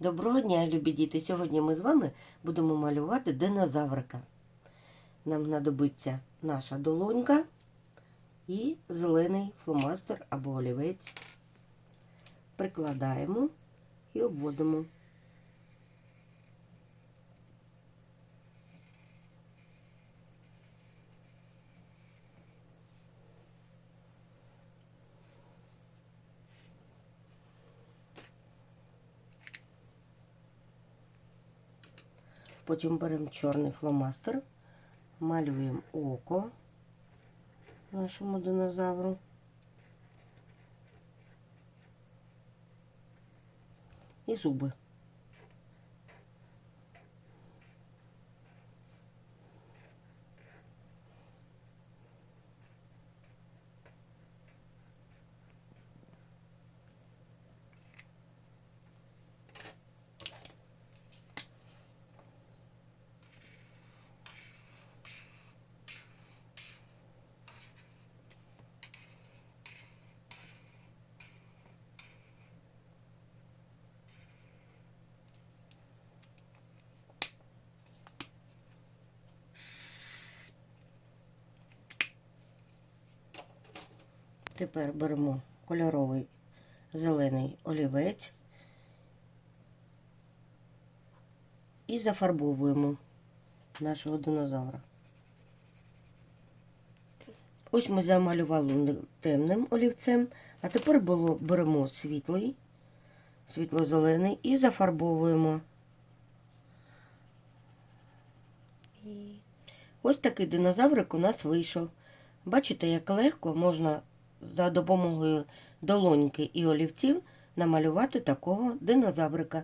Доброго дня, любі діти! Сьогодні ми з вами будемо малювати динозаврика. Нам знадобиться наша долонька і зелений фломастер або олівець. Прикладаємо і обводимо. Потім беремо чорний фломастер, малюємо око нашому динозавру. І зуби. Тепер беремо кольоровий зелений олівець і зафарбовуємо нашого динозавра. Ось ми замалювали темним олівцем, а тепер беремо світлий, світло-зелений і зафарбовуємо. Ось такий динозаврик у нас вийшов. Бачите, як легко можна за допомогою долоньки і олівців намалювати такого динозаврика.